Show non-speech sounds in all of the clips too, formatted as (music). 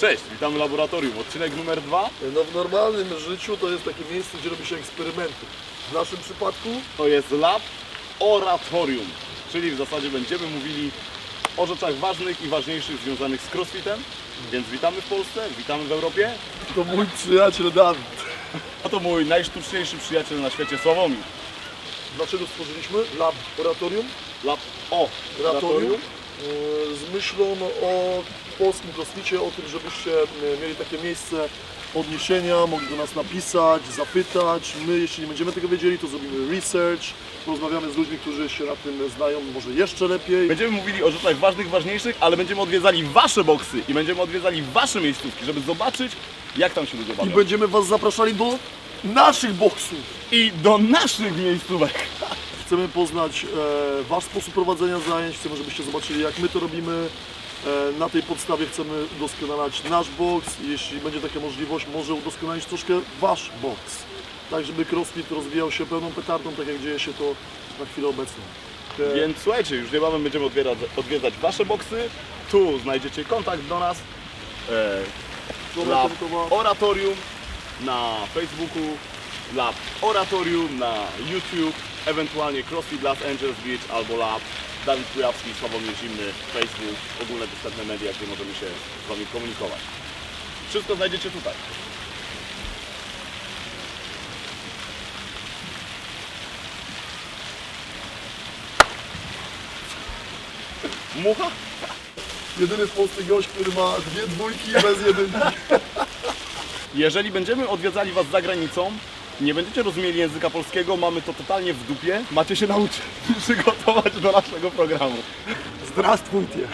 Cześć, witamy w laboratorium. Odcinek numer dwa No w normalnym życiu to jest takie miejsce, gdzie robi się eksperymenty. W naszym przypadku to jest Lab Oratorium, czyli w zasadzie będziemy mówili o rzeczach ważnych i ważniejszych związanych z crossfitem. Więc witamy w Polsce, witamy w Europie, to mój przyjaciel Dawid. a to mój najsztuczniejszy przyjaciel na świecie Sławomir. Dlaczego stworzyliśmy laboratorium? Lab O Oratorium z myślą o polskim crossficie, o tym, żebyście e, mieli takie miejsce odniesienia, mogli do nas napisać, zapytać. My, jeśli nie będziemy tego wiedzieli, to zrobimy research, porozmawiamy z ludźmi, którzy się na tym znają może jeszcze lepiej. Będziemy mówili o rzeczach ważnych, ważniejszych, ale będziemy odwiedzali Wasze boksy i będziemy odwiedzali Wasze miejscówki, żeby zobaczyć, jak tam się ludzie I bawią. będziemy Was zapraszali do naszych boksów. I do naszych miejscówek. Chcemy poznać e, Wasz sposób prowadzenia zajęć, chcemy, żebyście zobaczyli, jak my to robimy. E, na tej podstawie chcemy udoskonalać nasz boks. Jeśli będzie taka możliwość, może udoskonalić troszkę Wasz boks. Tak, żeby crossfit rozwijał się pełną petardą, tak jak dzieje się to na chwilę obecną. E, Więc słuchajcie, już niebawem będziemy odwiedzać, odwiedzać Wasze boksy. Tu znajdziecie kontakt do nas. E, Lab. Oratorium na Facebooku, Lab Oratorium na YouTube, ewentualnie CrossFit Las Angeles Beach albo Lab Dawid Kujawski, Sławomir Zimny, Facebook, ogólne dostępne media, gdzie możemy się z Wami komunikować. Wszystko znajdziecie tutaj. Mucha? Jedyny w Polsce gość, który ma dwie dwójki bez jedynki. Jeżeli będziemy odwiedzali Was za granicą, nie będziecie rozumieli języka polskiego, mamy to totalnie w dupie. Macie się nauczyć (laughs) przygotować do naszego programu. Zdrastwujcie.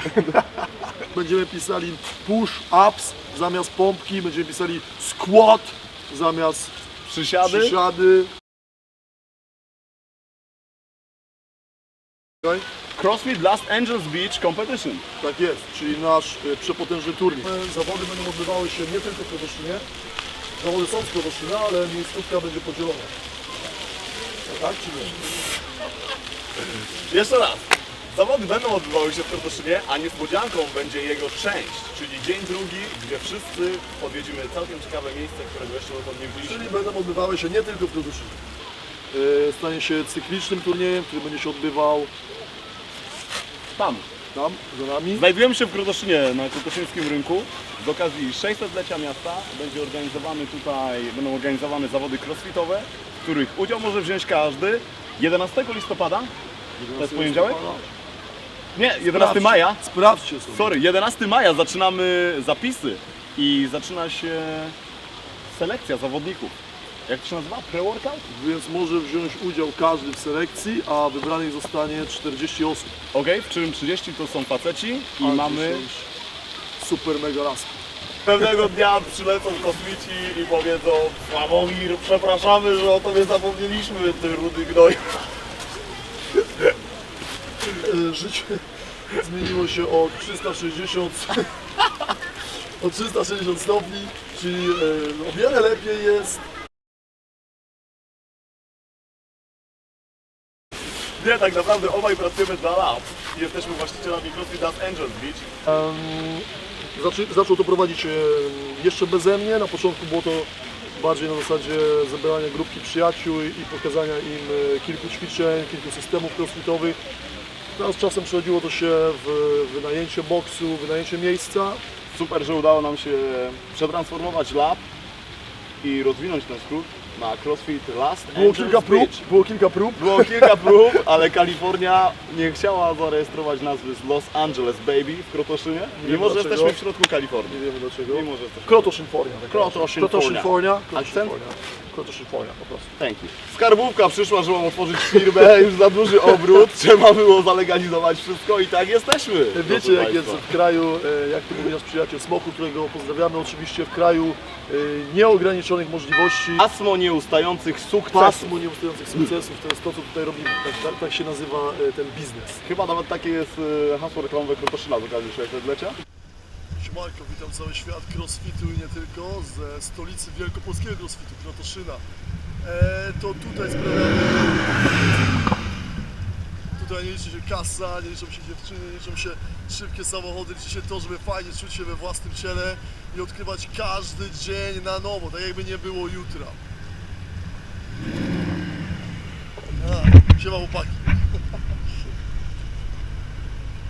(laughs) Będziemy pisali push-ups zamiast pompki, będziemy pisali squat zamiast Przysiady. przysiady. CrossFit Las Angeles Beach Competition. Tak jest, czyli nasz e, przepotężny turniej. Zawody będą odbywały się nie tylko w Krotoszynie. Zawody są w Krotoszynie, ale miejscówka będzie podzielona. Tak czy nie? Jeszcze raz. Zawody będą odbywały się w Krotoszynie, a niespodzianką będzie jego część, czyli dzień drugi, gdzie wszyscy odwiedzimy całkiem ciekawe miejsce, którego jeszcze dotąd nie byliśmy. Czyli będą odbywały się nie tylko w Krotoszynie. E, Stanie się cyklicznym turniejem, który będzie się odbywał Tam. Tam, za nami. Znajdujemy się w Krotoszynie, na krotoszyńskim rynku. Z okazji 600-lecia miasta będzie organizowany tutaj, będą organizowane zawody crossfitowe, w których udział może wziąć każdy. 11 listopada, to jest poniedziałek? Nie, 11 Sprawdź- maja. Sprawdźcie sobie. Sorry, 11 maja zaczynamy zapisy i zaczyna się selekcja zawodników. Jak to się nazywa? Pre-workout? Więc może wziąć udział każdy w selekcji, a wybranych zostanie 40 osób. Ok, w czym 30 to są faceci i A mamy... 10 Super mega laski. Pewnego dnia przylecą kosmici i powiedzą Sławomir, przepraszamy, że o tobie zapomnieliśmy, ty rudy gnoju. E, (laughs) Życie zmieniło się o 360 (laughs) o 360 stopni, czyli e, o wiele lepiej jest. Nie, tak naprawdę obaj pracujemy dla lab. Jesteśmy właścicielami CrossFit Las Angeles Beach. Zaczy, zaczął to prowadzić e, jeszcze beze mnie. Na początku było to bardziej na zasadzie zebrania grupki przyjaciół i pokazania im e, kilku ćwiczeń, kilku systemów crossfitowych. Teraz czasem przechodziło to się w wynajęcie boksu, wynajęcie miejsca. Super, że udało nam się przetransformować lab i rozwinąć ten skrót na CrossFit Las Było kilka prób, Beach. było kilka prób. Było kilka prób, ale Kalifornia nie chciała zarejestrować nazwy z Los Angeles Baby w Krotoszynie, wiem mimo że dlaczego. jesteśmy w środku Kalifornii. Nie wiemy dlaczego. Mimo, że jesteśmy... Krotosynfonia. Akcent? Krotosynfonia. Krotosynfonia po prostu. Thank you. Skarbówka przyszła, żeby otworzyć firmę, (laughs) już za duży obrót, trzeba było zalegalizować wszystko i tak jesteśmy. Wiecie proszę jak państwa. jest w kraju, e, jak to mówi nasz przyjaciel Smoku, którego pozdrawiamy oczywiście w kraju e, nieograniczonych możliwości, Pasmo nieustających sukcesów. pasmo nieustających sukcesów, to jest to co tutaj robimy. Tak, tak, tak się nazywa e, ten biznes. Chyba nawet takie jest e, hasło reklamowe Krotoszyna z okazji 600-lecia. Siemanko, witam cały świat crossfitu i nie tylko, ze stolicy wielkopolskiego crossfitu, Krotoszyna. E, to tutaj sprawiamy... Tutaj nie liczy się kasa, nie liczą się dziewczyny, nie liczą się szybkie samochody, liczy się to, żeby fajnie czuć się we własnym ciele i odkrywać każdy dzień na nowo, tak jakby nie było jutra. A, siema chłopaki.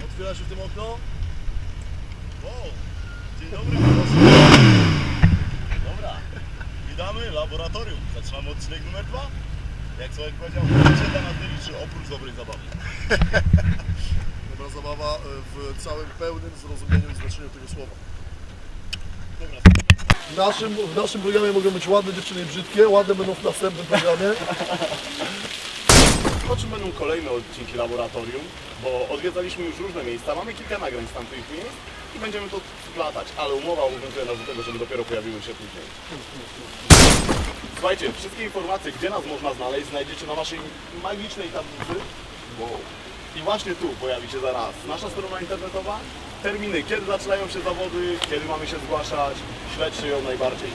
Otwiera się w tym okno? Wow. Dzień dobry. Dobra. Witamy, laboratorium. Zaczynamy odcinek numer dwa. Jak Sławek powiedział, życie dla nas nie oprócz dobrej zabawy. (laughs) Dobra zabawa e, w całym pełnym zrozumieniu i znaczeniu tego słowa. W naszym, w naszym programie mogą być ładne dziewczyny i brzydkie, ładne będą w następnym programie. O czym będą kolejne odcinki laboratorium? Bo odwiedzaliśmy już różne miejsca, mamy kilka nagrań z tamtych miejsc i będziemy to splatać, ale umowa obowiązuje nas do tego, żeby dopiero pojawiły się później. Słuchajcie, wszystkie informacje, gdzie nas można znaleźć, znajdziecie na naszej magicznej tablicy. Wow. I właśnie tu pojawi się zaraz nasza strona internetowa, terminy, kiedy zaczynają się zawody, kiedy mamy się zgłaszać, śledźcie ją najbardziej.